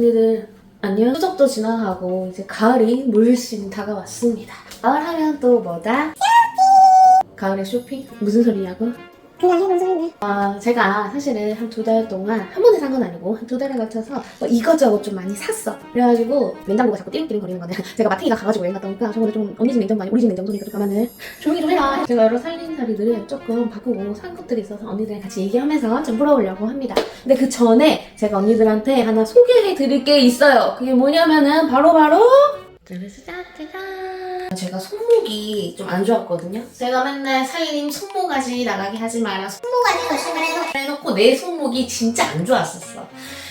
언니들 안녕. 추석도 지나가고 이제 가을이 물씬 다가왔습니다. 가을 하면 또 뭐다? 가을에 쇼핑? 무슨 소리냐고? 그냥 해본 소리네. 아, 제가 사실은 한 두 달 동안 한 번에 산 건 아니고 한 두 달에 걸쳐서 뭐 이것저것 좀 많이 샀어. 그래가지고 냉장고가 자꾸 띠링띠링 거리는 건데 제가 마탱이가 가가지고 여행 갔다 오니까 저번에 좀 언니 집 냉장고 아니 우리 집 냉장고 소리가 좀 가면은 조용히 좀 해라. 제가 여러 살림살이들을 조금 바꾸고 산 것들이 있어서 언니들이랑 같이 얘기하면서 좀 풀어보려고 합니다. 근데 그 전에 제가 언니들한테 하나 소개해 드릴 게 있어요. 그게 뭐냐면은 바로바로 짜자자자. 제가 손목이 좀 안 좋았거든요. 제가 맨날 살림 손모가지 나가게 하지 마라. 손모가지 조심을 해서 해놓고 내 손목이 진짜 안 좋았었어.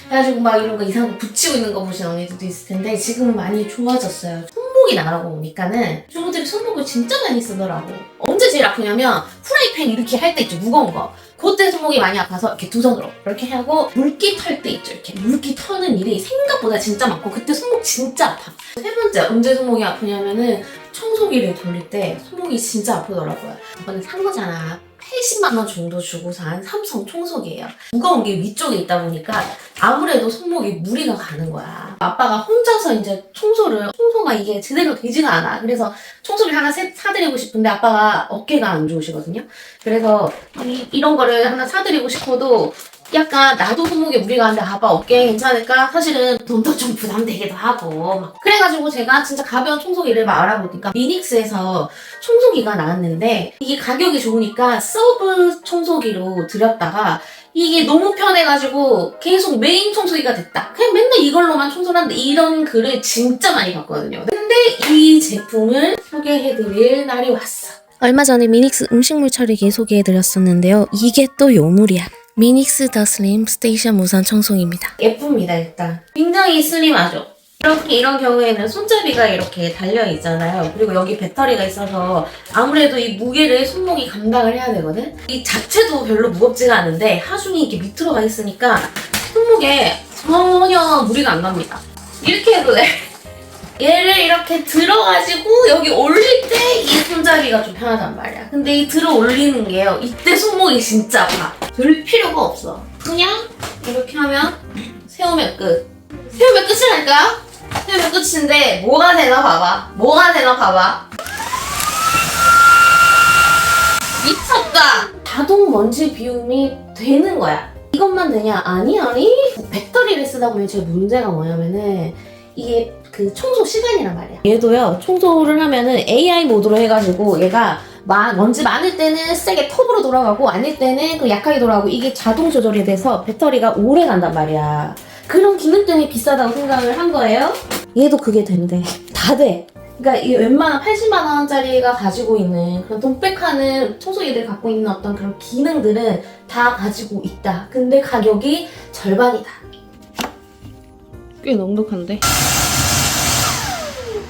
그래가지고 막 이런 거 이상한 거 붙이고 있는 거 보신 언니들도 있을 텐데 지금은 많이 좋아졌어요. 손목이 나가고 보니까는 주부들이 손목을 진짜 많이 쓰더라고. 언제 제일 아프냐면 프라이팬 이렇게 할 때 있죠 무거운 거. 그때 손목이 많이 아파서 이렇게 두 손으로 이렇게 하고 물기 털 때 있죠 이렇게 물기 터는 일이 생각보다 진짜 많고 그때 손목 진짜 아파. 세 번째 언제 손목이 아프냐면은 청소기를 돌릴 때 손목이 진짜 아프더라고요. 이번에 산 거잖아. 80만 원 정도 주고 산 삼성 청소기예요. 무거운 게 위쪽에 있다 보니까 아무래도 손목이 무리가 가는 거야. 아빠가 혼자서 이제 청소를 청소가 이게 제대로 되지가 않아. 그래서 청소기 하나 사- 사드리고 싶은데 아빠가 어깨가 안 좋으시거든요. 그래서 이, 이런 거를 하나 사드리고 싶어도 약간 나도 손목에 무리가 가는데 아빠 어깨 괜찮을까? 사실은 돈도 좀 부담되기도 하고 막. 그래가지고 제가 진짜 가벼운 청소기를 막 알아보니까 미닉스에서 청소기가 나왔는데 이게 가격이 좋으니까 서브 청소기로 들였다가 이게 너무 편해가지고 계속 메인 청소기가 됐다. 그냥 맨날 이걸로만 청소를 하는데 이런 글을 진짜 많이 봤거든요. 근데 이 제품을 소개해드릴 날이 왔어. 얼마 전에 미닉스 음식물 처리기 소개해드렸었는데요. 이게 또 요물이야. 미닉스 더 슬림 스테이션 무선 청소기입니다. 예쁩니다 일단. 굉장히 슬림하죠? 이렇게 이런 경우에는 손잡이가 이렇게 달려 있잖아요. 그리고 여기 배터리가 있어서 아무래도 이 무게를 손목이 감당을 해야 되거든? 이 자체도 별로 무겁지가 않은데 하중이 이렇게 밑으로 가 있으니까 손목에 전혀 무리가 안 갑니다. 이렇게 해도 돼 얘를 이렇게 들어가지고 여기 올릴 때 이 손잡이가 좀 편하단 말이야. 근데 이 들어 올리는 게요. 이때 손목이 진짜 아파. 들 필요가 없어. 그냥 이렇게 하면 세우면 끝. 세우면 끝이라니까요? 세우면 끝인데 뭐가 되나 봐봐. 뭐가 되나 봐봐. 미쳤다! 자동 먼지 비움이 되는 거야. 이것만 되냐? 아니, 아니. 배터리를 쓰다 보면 제 문제가 뭐냐면은 이게 그 청소 시간이란 말이야. 얘도요, 청소를 하면은 AI 모드로 해가지고 얘가 마- 먼지 많을 때는 세게 톱으로 돌아가고 아닐 때는 그 약하게 돌아가고 이게 자동 조절이 돼서 배터리가 오래 간단 말이야. 그런 기능 때문에 비싸다고 생각을 한 거예요. 얘도 그게 된대. 다 돼. 그러니까 이 웬만한 80만 원짜리가 가지고 있는 그런 돈백하는 청소기들 갖고 있는 어떤 그런 기능들은 다 가지고 있다. 근데 가격이 절반이다. 꽤 넉넉한데?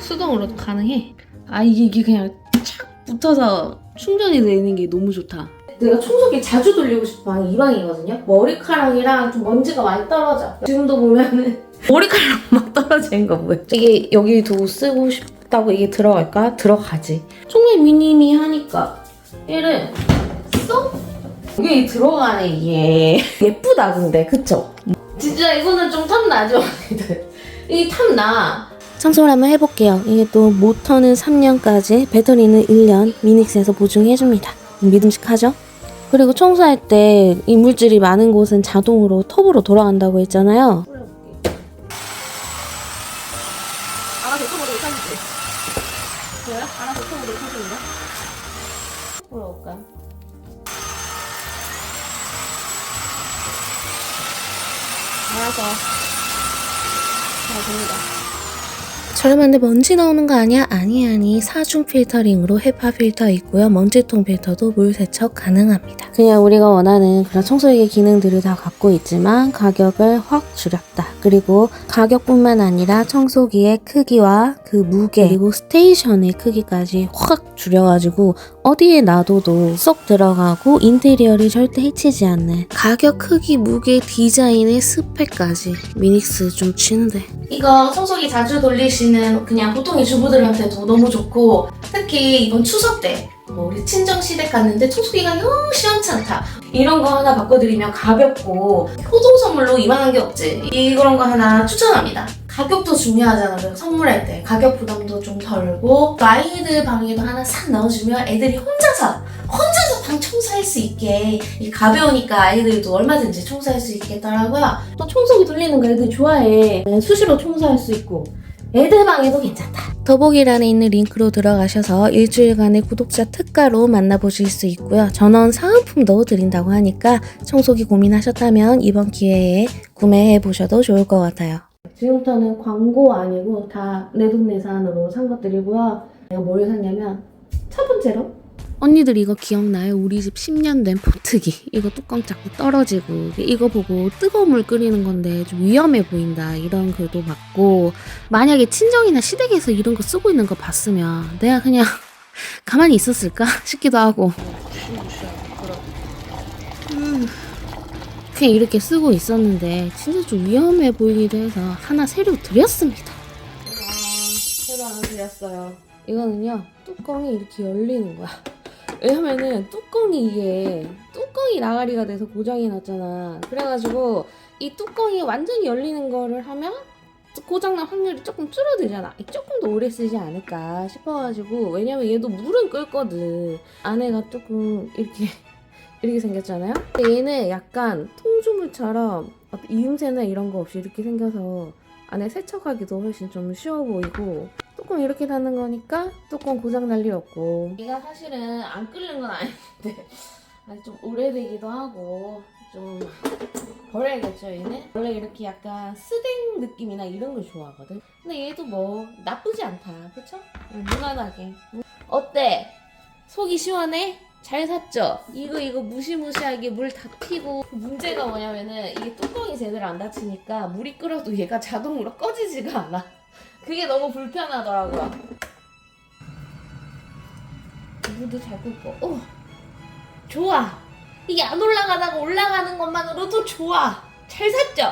수동으로도 가능해. 아 이게, 이게 그냥 착 붙어서 충전이 되는 게 너무 좋다. 내가 청소기 자주 돌리고 싶은 방이 이 방이거든요. 머리카락이랑 좀 먼지가 많이 떨어져. 지금도 보면은 머리카락 막 떨어지는 거 보여. 이게 여기 두고 쓰고 싶다고 이게 들어갈까? 들어가지. 정말 미니미하니까 얘를 쏙 이게 들어가네 이게 예쁘다 근데 그쵸? 진짜 이거는 좀 탐나죠? 이 탐나. 청소를 한번 해볼게요. 이게 또 모터는 3년까지, 배터리는 1년 미닉스에서 보증해줍니다. 믿음직하죠? 그리고 청소할 때 이물질이 많은 곳은 자동으로 톱으로 돌아간다고 했잖아요. 알아서 잘 됩니다. 저렴한데 먼지 나오는 거 아니야? 아니 아니. 사중 필터링으로 헤파 필터 있고요. 먼지통 필터도 물 세척 가능합니다. 그냥 우리가 원하는 그런 청소기 기능들을 다 갖고 있지만 가격을 확 줄였다. 그리고 가격뿐만 아니라 청소기의 크기와 그 무게 그리고 스테이션의 크기까지 확 줄여가지고 어디에 놔둬도 쏙 들어가고 인테리어를 절대 해치지 않는 가격 크기 무게 디자인의 스펙까지. 미닉스 좀 치는데. 이거 청소기 자주 돌리시는 그냥 보통의 주부들한테도 너무 좋고 특히 이번 추석 때 뭐 우리 친정 시댁 갔는데 청소기가 영 시원찮다. 이런 거 하나 바꿔드리면 가볍고 효도 선물로 이만한 게 없지. 이런 거 하나 추천합니다. 가격도 중요하잖아요 선물할 때 가격 부담도 좀 덜고 아이들 방에도 하나 싹 넣어주면 애들이 혼자서 혼자서 방 청소할 수 있게 가벼우니까 아이들도 얼마든지 청소할 수 있겠더라고요. 또 청소기 돌리는 거 애들 좋아해. 수시로 청소할 수 있고 애들 방에도 괜찮다 더보기란에 있는 링크로 들어가셔서 일주일간의 구독자 특가로 만나보실 수 있고요. 전원 사은품도 드린다고 하니까 청소기 고민하셨다면 이번 기회에 구매해 보셔도 좋을 것 같아요. 지금부터는 광고 아니고 다 내 돈내산으로 산 것들이고요. 내가 뭘 샀냐면 첫 번째로 언니들 이거 기억나요? 우리 집 10년 된 포트기. 이거 뚜껑 자꾸 떨어지고 이거 보고 뜨거운 물 끓이는 건데 좀 위험해 보인다 이런 글도 봤고 만약에 친정이나 시댁에서 이런 거 쓰고 있는 거 봤으면 내가 그냥 가만히 있었을까 싶기도 하고 음, 그냥 이렇게 쓰고 있었는데 진짜 좀 위험해 보이기도 해서 하나 새로 드렸습니다. 새로 하나 드렸어요. 이거는요 뚜껑이 이렇게 열리는 거야. 왜냐면은 뚜껑이 이게 뚜껑이 나가리가 돼서 고장이 났잖아. 그래가지고 이 뚜껑이 완전히 열리는 거를 하면 고장날 확률이 조금 줄어들잖아. 조금 더 오래 쓰지 않을까 싶어가지고 왜냐면 얘도 물은 끓거든. 안에가 조금 이렇게 이렇게 생겼잖아요. 얘는 약간 통조물처럼 이음새나 이런 거 없이 이렇게 생겨서 안에 세척하기도 훨씬 좀 쉬워 보이고 뚜껑 이렇게 닫는 거니까 뚜껑 고장 날 일 없고 얘가 사실은 안 끓는 건 아닌데 좀 오래되기도 하고 좀 버려야겠죠 얘는 원래 이렇게 약간 스댕 느낌이나 이런 걸 좋아하거든 근데 얘도 뭐 나쁘지 않다 그쵸? 응, 무난하게 어때? 속이 시원해? 잘 샀죠? 이거 이거 무시무시하게 물 다 튀고 문제가 뭐냐면은 이게 뚜껑이 제대로 안 닫히니까 물이 끓어도 얘가 자동으로 꺼지지가 않아 그게 너무 불편하더라고요. 물도 잘 끓고 어 좋아. 이게 안 올라가다가 올라가는 것만으로도 좋아. 잘 샀죠?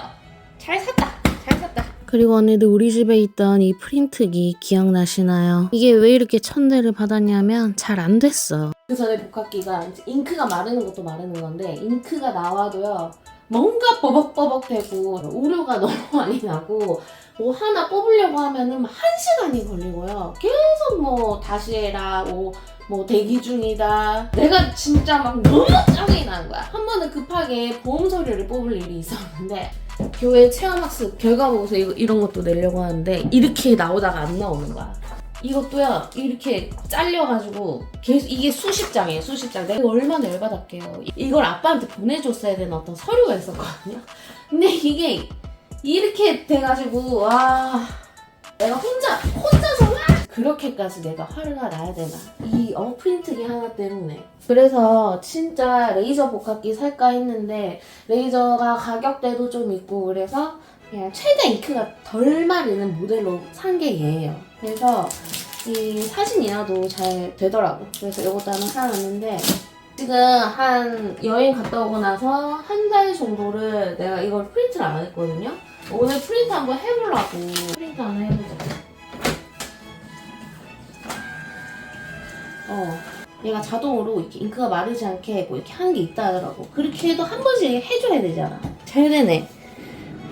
잘 샀다. 잘 샀다. 그리고 언니들 우리 집에 있던 이 프린트기 기억나시나요? 이게 왜 이렇게 천대를 받았냐면 잘 안 됐어. 그 전에 복합기가 이제 잉크가 마르는 것도 마르는 건데 잉크가 나와도요 뭔가 버벅버벅되고 오류가 너무 많이 나고 뭐 하나 뽑으려고 하면은 한 시간이 걸리고요. 계속 뭐 다시 해라 뭐, 뭐 대기 중이다. 내가 진짜 막 너무 짜증이 나는 거야. 한 번은 급하게 보험 서류를 뽑을 일이 있었는데 교회 체험학습 결과 보고서 이런 것도 내려고 하는데 이렇게 나오다가 안 나오는 거야. 이것도요 이렇게 잘려가지고 계속 이게 수십 장이에요 수십 장. 내가 얼마나 열받았게요. 이걸 아빠한테 보내줬어야 되는 어떤 서류가 있었거든요. 근데 이게 이렇게 돼가지고 와 내가 혼자 혼자서 막 그렇게까지 내가 화가 나야 되나 이 어 프린트기 하나 때문에 그래서 진짜 레이저 복합기 살까 했는데 레이저가 가격대도 좀 있고 그래서 그냥 최대 잉크가 덜 마르는 모델로 산 게 얘예요. 그래서 이 사진 인화도 잘 되더라고. 그래서 이것도 하나 사놨는데 지금 한 여행 갔다 오고 나서 한 달 정도를 내가 이걸 프린트를 안 했거든요. 오늘 프린트 한번 해보려고 프린트 하나 해보자. 어. 얘가 자동으로 이렇게 잉크가 마르지 않게 뭐 이렇게 하는 게 있다 하더라고. 그렇게 해도 한 번씩 해줘야 되잖아. 잘 되네.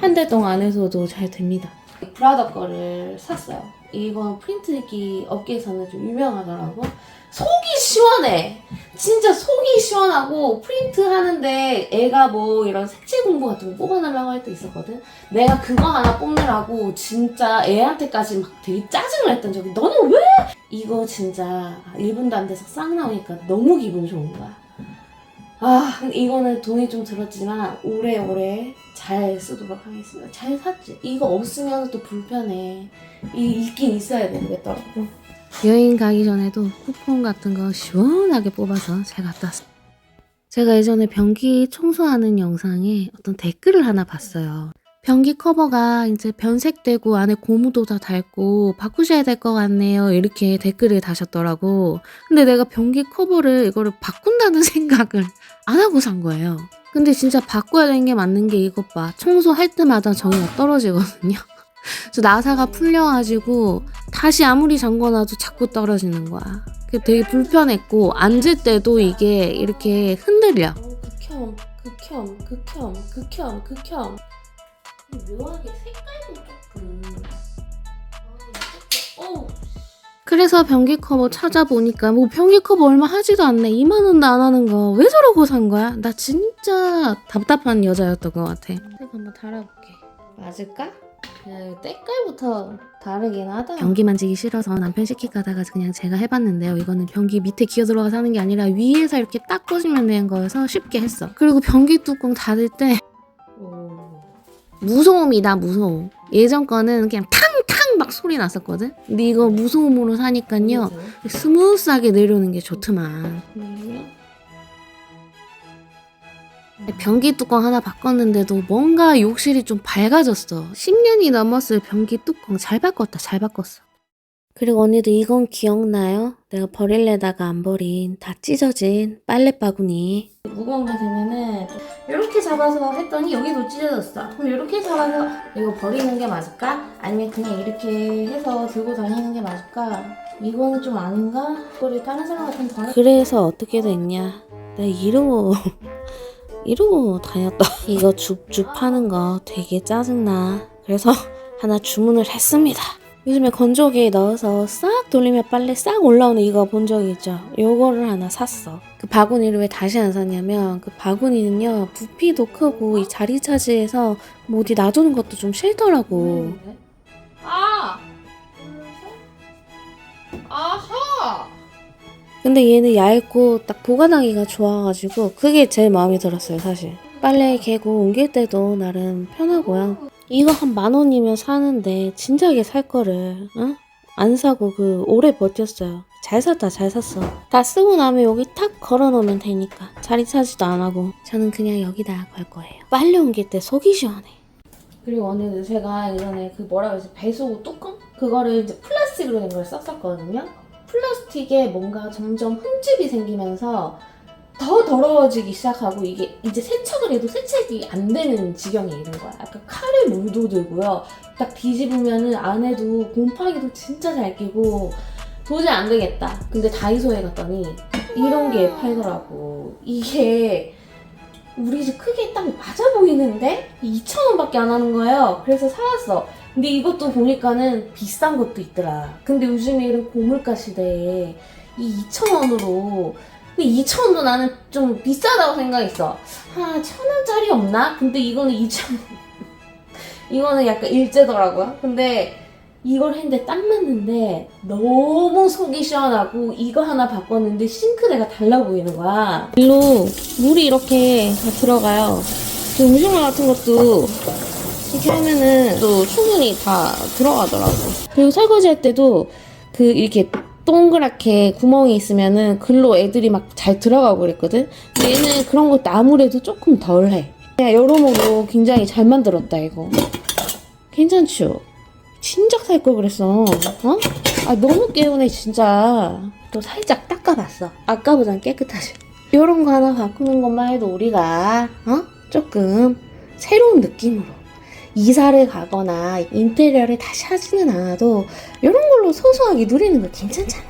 한 달 동안 안 해서도 잘 됩니다. 브라더 거를 샀어요. 이건 프린트기 업계에서는 좀 유명하더라고. 속이 시원해. 진짜 속이 시원하고 프린트 하는데 애가 뭐 이런 색칠 공부 같은 거 뽑아달라고 할 때 있었거든. 내가 그거 하나 뽑느라고 진짜 애한테까지 막 되게 짜증을 했던 적이 너는 왜 이거 진짜 1분도 안 돼서 싹 나오니까 너무 기분 좋은 거야. 아, 이거는 돈이 좀 들었지만 오래오래 잘 쓰도록 하겠습니다. 잘 샀지. 이거 없으면 또 불편해. 이 있긴 있어야 되겠더라고. 여행 가기 전에도 쿠폰 같은 거 시원하게 뽑아서 잘 갔다 왔어요. 제가 예전에 변기 청소하는 영상에 어떤 댓글을 하나 봤어요. 변기 커버가 이제 변색되고 안에 고무도 다 닳고 바꾸셔야 될 것 같네요. 이렇게 댓글을 다셨더라고. 근데 내가 변기 커버를 이거를 바꾼다는 생각을 안 하고 산 거예요. 근데 진짜 바꿔야 되는 게 맞는 게 이것 봐. 청소할 때마다 정의가 떨어지거든요. 그래서 나사가 풀려가지고 다시 아무리 잠궈놔도 자꾸 떨어지는 거야. 그게 되게 불편했고 앉을 때도 이게 이렇게 흔들려. 극혐, 극혐, 극혐, 극혐, 극혐. 묘하게 색깔도 조금. 아, 어우. 그래서 변기 커버 찾아보니까 뭐 변기 커버 얼마 하지도 않네 2만 원도 안 하는 거 왜 저러고 산 거야? 나 진짜 답답한 여자였던 것 같아 내가 한번 달아볼게 맞을까? 야, 이거 때깔부터 다르긴 하다. 변기 만지기 싫어서 남편 시키 가다가 그냥 제가 해봤는데요. 이거는 변기 밑에 기어 들어가서 하는 게 아니라 위에서 이렇게 딱 꽂으면 되는 거여서 쉽게 했어. 그리고 변기 뚜껑 닫을 때 오. 무소음이다 무소음. 예전 거는 그냥 탕탕 막 소리 났었거든. 근데 이거 무소음으로 사니까요. 스무스하게 내려오는 게 좋더만. 변기 뚜껑 하나 바꿨는데도 뭔가 욕실이 좀 밝아졌어. 10년이 넘었을 변기 뚜껑 잘 바꿨다, 잘 바꿨어. 그리고 언니도 이건 기억나요? 내가 버릴래다가 안 버린 다 찢어진 빨래 바구니. 무거운 게 되면은 이렇게 잡아서 했더니 여기도 찢어졌어. 그럼 이렇게 잡아서 이거 버리는 게 맞을까? 아니면 그냥 이렇게 해서 들고 다니는 게 맞을까? 이거는 좀 아닌가? 그거를 다른 사람 같은 더 그래서 어떻게 됐냐? 내가 이러고 이러고 다녔다. 이거 줍줍 하는 거 되게 짜증나. 그래서 하나 주문을 했습니다. 요즘에 건조기에 넣어서 싹 돌리면 빨래 싹 올라오는 이거 본 적 있죠? 요거를 하나 샀어. 그 바구니를 왜 다시 안 샀냐면 그 바구니는요 부피도 크고 이 자리 차지해서 뭐 어디 놔두는 것도 좀 싫더라고. 아! 아하! 근데 얘는 얇고 딱 보관하기가 좋아가지고 그게 제일 마음에 들었어요 사실. 빨래 개고 옮길 때도 나름 편하고요. 이거 한 만 원이면 사는데 진작에 살 거를 어? 안 사고 그 오래 버텼어요. 잘 샀다 잘 샀어. 다 쓰고 나면 여기 탁 걸어 놓으면 되니까 자리 차지도 안 하고. 저는 그냥 여기다 걸 거예요. 빨래 옮길 때 속이 시원해. 그리고 언니들 제가 예전에 그 뭐라 그러지? 배수구 뚜껑? 그거를 이제 플라스틱으로 된 걸 썼었거든요. 플라스틱에 뭔가 점점 흠집이 생기면서 더 더러워지기 시작하고 이게 이제 세척을 해도 세척이 안 되는 지경에 이른 거야. 약간 칼에 물도 들고요. 딱 뒤집으면은 안에도 곰팡이도 진짜 잘 끼고 도저히 안 되겠다. 근데 다이소에 갔더니 이런 게 팔더라고. 이게 우리 집 크기에 딱 맞아 보이는데 2,000원밖에 안 하는 거예요. 그래서 사왔어. 근데 이것도 보니까는 비싼 것도 있더라. 근데 요즘에 이런 고물가 시대에 이 2,000원으로 근데 2,000원도 나는 좀 비싸다고 생각했어. 한 1,000원짜리 없나? 근데 이거는 2,000원. 이거는 약간 일제더라고요. 근데 이걸 했는데 딱 맞는데 너무 속이 시원하고 이거 하나 바꿨는데 싱크대가 달라 보이는 거야. 일로 물이 이렇게 다 들어가요 그 음식물 같은 것도 이렇게 하면은 또 충분히 다 들어가더라고. 그리고 설거지 할 때도 그 이렇게 동그랗게 구멍이 있으면은 글로 애들이 막 잘 들어가고 그랬거든. 근데 얘는 그런 것도 아무래도 조금 덜해. 그냥 여러모로 굉장히 잘 만들었다 이거. 괜찮죠? 진작 살 걸 그랬어. 어? 아 너무 개운해 진짜. 또 살짝 닦아봤어. 아까보단 깨끗하지. 이런 거 하나 바꾸는 것만 해도 우리가 어? 조금 새로운 느낌으로 이사를 가거나 인테리어를 다시 하지는 않아도 이런 걸로 소소하게 누리는 거 괜찮잖아.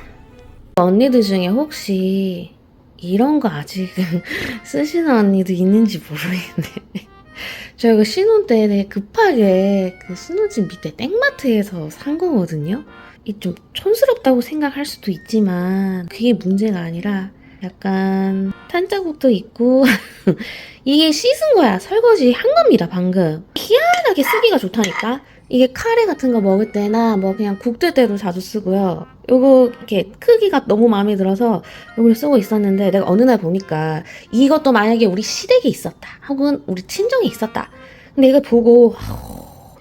언니들 중에 혹시 이런 거 아직 쓰시는 언니도 있는지 모르겠네. 저 이거 신혼 때 급하게 그 신혼집 밑에 땡마트에서 산 거거든요. 이 좀 촌스럽다고 생각할 수도 있지만 그게 문제가 아니라 약간 탄자국도 있고 이게 씻은 거야. 설거지 한 겁니다 방금. 희한하게 쓰기가 좋다니까. 이게 카레 같은 거 먹을 때나 뭐 그냥 국될 때도 자주 쓰고요. 요거 이렇게 크기가 너무 마음에 들어서 요걸 쓰고 있었는데 내가 어느 날 보니까 이것도 만약에 우리 시댁에 있었다 혹은 우리 친정에 있었다. 근데 이걸 보고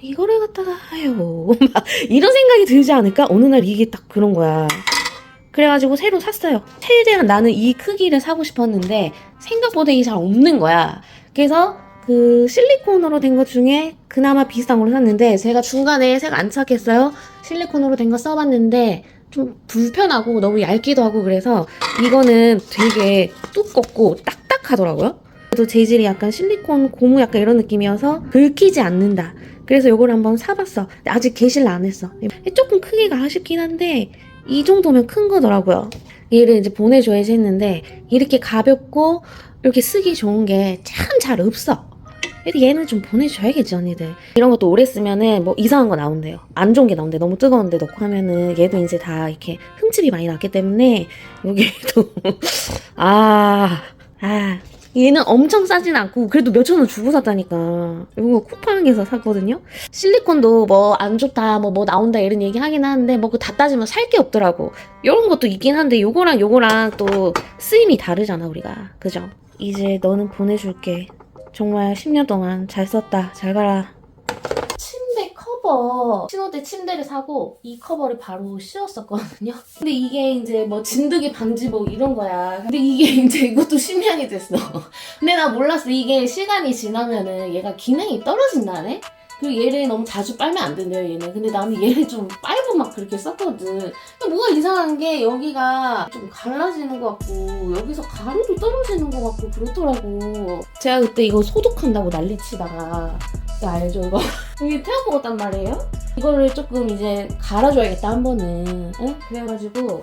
이거를 갖다가 아유 막 이런 생각이 들지 않을까? 어느 날 이게 딱 그런 거야 그래가지고 새로 샀어요. 최대한 나는 이 크기를 사고 싶었는데 생각보다 이게 잘 없는 거야. 그래서 그 실리콘으로 된 것 중에 그나마 비슷한 걸로 샀는데 제가 중간에 색 안 착했어요. 실리콘으로 된 거 써봤는데 좀 불편하고 너무 얇기도 하고 그래서 이거는 되게 두껍고 딱딱하더라고요. 그래도 재질이 약간 실리콘 고무 약간 이런 느낌이어서 긁히지 않는다. 그래서 이걸 한번 사봤어. 아직 개실 안 했어. 조금 크기가 아쉽긴 한데 이 정도면 큰 거더라고요. 얘를 이제 보내줘야지 했는데 이렇게 가볍고 이렇게 쓰기 좋은 게 참 잘 없어. 그래도 얘는 좀 보내줘야겠지 언니들. 이런 것도 오래 쓰면은 뭐 이상한 거 나온대요. 안 좋은 게 나온대. 너무 뜨거운데 넣고 하면은 얘도 이제 다 이렇게 흠집이 많이 났기 때문에 여기도 아, 아. 얘는 엄청 싸진 않고 그래도 몇천 원 주고 샀다니까. 이거 쿠팡에서 샀거든요? 실리콘도 뭐 안 좋다 뭐뭐 나온다 이런 얘기 하긴 하는데 뭐 그 다 따지면 살 게 없더라고. 이런 것도 있긴 한데 요거랑 요거랑 또 쓰임이 다르잖아 우리가. 그죠? 이제 너는 보내줄게. 정말 10년 동안 잘 썼다. 잘 가라. 침대 커버. 때 침대를 사고 이 커버를 바로 씌웠었거든요. 근데 이게 이제 뭐 진드기 방지 뭐 이런 거야. 근데 이게 이제 이것도 10년이 됐어. 근데 나 몰랐어. 이게 시간이 지나면은 얘가 기능이 떨어진다네? 그리고 얘를 너무 자주 빨면 안 된대요 얘는. 근데 나는 얘를 좀 빨고 막 그렇게 썼거든. 근데 뭐가 이상한 게 여기가 좀 갈라지는 것 같고 여기서 가루도 떨어지는 것 같고 그렇더라고. 제가 그때 이거 소독한다고 난리 치다가 그거 알죠 이거? 이게 태워 먹었단 말이에요? 이거를 조금 이제 갈아줘야겠다 한 번은. 응? 그래가지고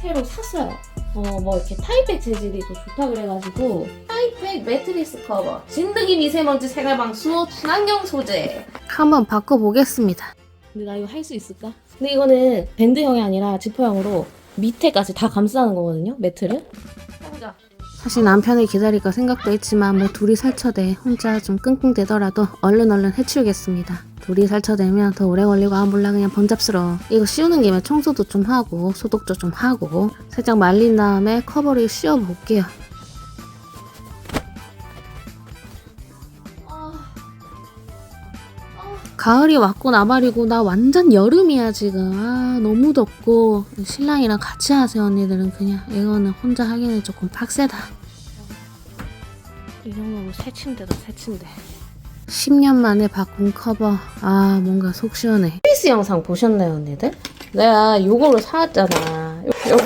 새로 샀어요. 어 뭐 이렇게 타이백 재질이 더 좋다 그래가지고 타이백 매트리스 커버. 진드기 미세먼지 생활방 수호 친환경 소재. 한번 바꿔보겠습니다. 근데 나 이거 할 수 있을까? 근데 이거는 밴드형이 아니라 지퍼형으로 밑에까지 다 감싸는 거거든요 매트를 사실 남편을 기다릴까 생각도 했지만 뭐 둘이 살처대 혼자 좀 끙끙대더라도 얼른 얼른 해치우겠습니다. 둘이 살처대면 더 오래 걸리고 아 몰라 그냥 번잡스러워. 이거 씌우는 김에 청소도 좀 하고 소독도 좀 하고 살짝 말린 다음에 커버를 씌워볼게요. 가을이 왔고 나발이고 나 완전 여름이야 지금. 아 너무 덥고. 신랑이랑 같이 하세요 언니들은 그냥. 이거는 혼자 하기는 조금 빡세다. 이 정도면 새 침대다 새 침대. 10년 만에 바꾼 커버. 아 뭔가 속 시원해. 페이스 영상 보셨나요 언니들? 내가 요거를 사왔잖아. 요,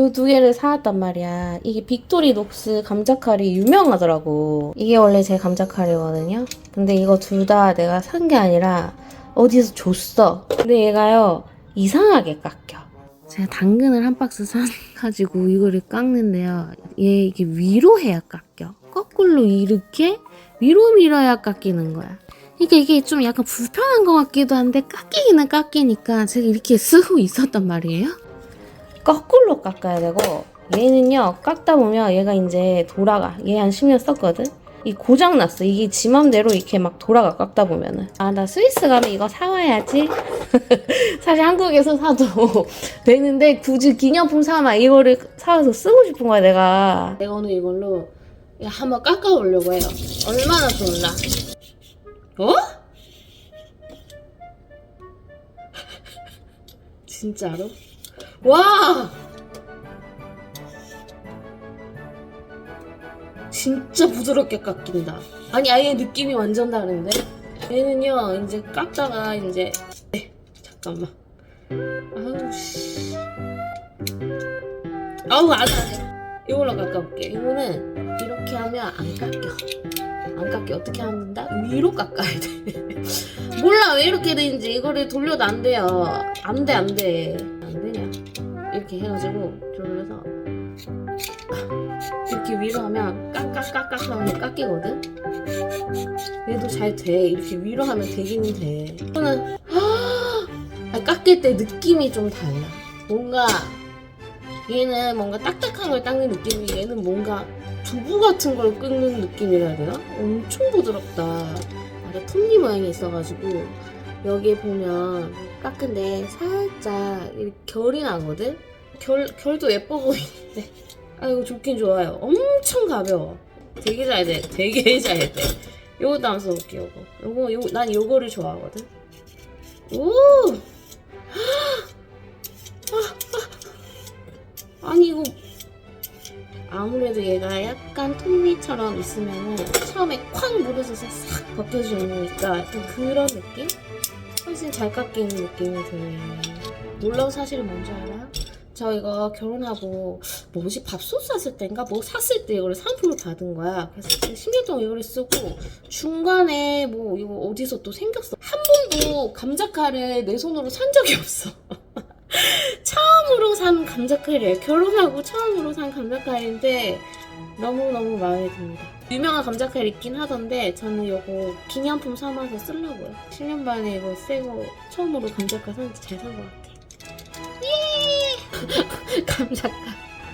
요 두 개를 사왔단 말이야. 이게 빅토리녹스 감자칼이 유명하더라고. 이게 원래 제 감자칼이거든요. 근데 이거 둘 다 내가 산 게 아니라 어디서 줬어. 근데 얘가요 이상하게 깎여. 제가 당근을 한 박스 사가지고 이거를 깎는데요. 얘 이게 위로 해야 깎여. 거꾸로 이렇게 위로 밀어야 깎이는 거야. 그러니까 이게 좀 약간 불편한 것 같기도 한데 깎이기는 깎이니까 제가 이렇게 쓰고 있었단 말이에요. 거꾸로 깎아야 되고 얘는요 깎다 보면 얘가 이제 돌아가. 얘 한 10년 썼거든? 이 고장 났어. 이게 지 맘대로 이렇게 막 돌아가 깎다 보면은. 아 나 스위스 가면 이거 사와야지. 사실 한국에서 사도 되는데 굳이 기념품 삼아 이거를 사와서 쓰고 싶은 거야 내가. 내가 오늘 이걸로 한번 깎아 보려고 해요. 얼마나 좋나. 어? 진짜로? 와! 진짜 부드럽게 깎인다. 아니, 아예 느낌이 완전 다른데? 얘는요, 이제 깎다가, 이제, 네, 잠깐만. 아우, 씨. 아우, 안 하네. 이걸로 깎아볼게. 이거는 이렇게 하면 안 깎여. 안 깎여. 어떻게 한다? 위로 깎아야 돼. 몰라, 왜 이렇게 되는지. 이거를 돌려도 안 돼요. 안 돼, 안 돼. 이렇게 해가지고 돌려서 이렇게 위로 하면 깍깍깍깍 하면 깎이거든? 얘도 잘 돼. 이렇게 위로 하면 되기는 돼. 이거는 아, 깎일 때 느낌이 좀 달라. 뭔가 얘는 뭔가 딱딱한 걸 닦는 느낌이 얘는 뭔가 두부 같은 걸 끓는 느낌이라 해야 되나? 엄청 부드럽다. 아래 톱니 모양이 있어가지고 여기에 보면 깎은데 살짝 이렇게 결이 나거든? 결, 결도 예뻐 보이는데. 아 이거 좋긴 좋아요. 엄청 가벼워. 되게 잘 돼. 되게 잘 돼. 요것도 한번 써볼게요 요거. 요거 요, 난 요거를 좋아하거든. 오! 아, 아니 이거 아무래도 얘가 약간 톱니처럼 있으면은 처음에 콱 물어서서 싹 벗겨지는 거니까 약간 그런 느낌? 훨씬 잘 깎이는 느낌이 드네요. 놀라운 사실은 뭔지 알아? 저 이거 결혼하고 뭐지 밥솥 샀을 때인가 뭐 샀을 때 이거를 상품을 받은 거야. 그래서 10년 동안 이거를 쓰고 중간에 뭐 이거 어디서 또 생겼어. 한 번도 감자칼을 내 손으로 산 적이 없어. 처음 처음으로 산 감자카일이에요. 결혼하고 처음으로 산 감자카일인데 너무너무 마음에 듭니다. 유명한 감자카일 있긴 하던데 저는 이거 기념품 삼아서 쓰려고요. 7년 만에 이거 새거 처음으로 감자카 샀는데 잘 산 것 같아요. 예! 감자카.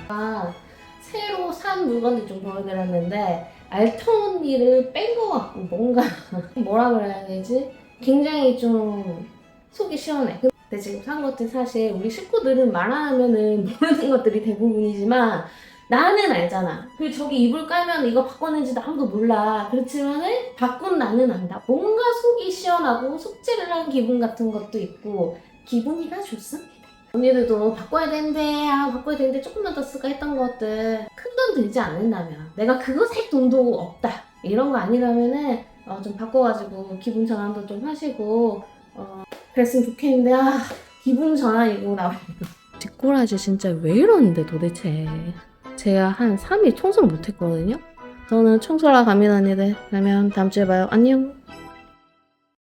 아, 새로 산 물건을 좀 보여드렸는데 알통 언니를 뺀 것 같고 뭔가 뭐라 그래야 되지? 굉장히 좀 속이 시원해. 근데 지금 산 것들 사실 우리 식구들은 말 안 하면은 모르는 것들이 대부분이지만 나는 알잖아. 그리고 저기 이불 깔면 이거 바꿨는지도 아무도 몰라. 그렇지만은 바꾼 나는 안다. 뭔가 속이 시원하고 속죄를 한 기분 같은 것도 있고 기분이가 좋습니다. 언니들도 바꿔야 되는데 아 바꿔야 되는데 조금만 더 쓸까 했던 것들. 큰 돈 들지 않는다면 내가 그거 살 돈도 없다. 이런 거 아니라면은 어, 좀 바꿔가지고 기분 전환도 좀 하시고 어, 그랬으면 좋겠는데 아 기분 전환이고 나오니까. 뒷꼬라지 진짜 왜 이러는데 도대체. 제가 한 3일 청소 못했거든요? 저는 청소하러 갑니다 언니들. 그러면 다음 주에 봐요. 안녕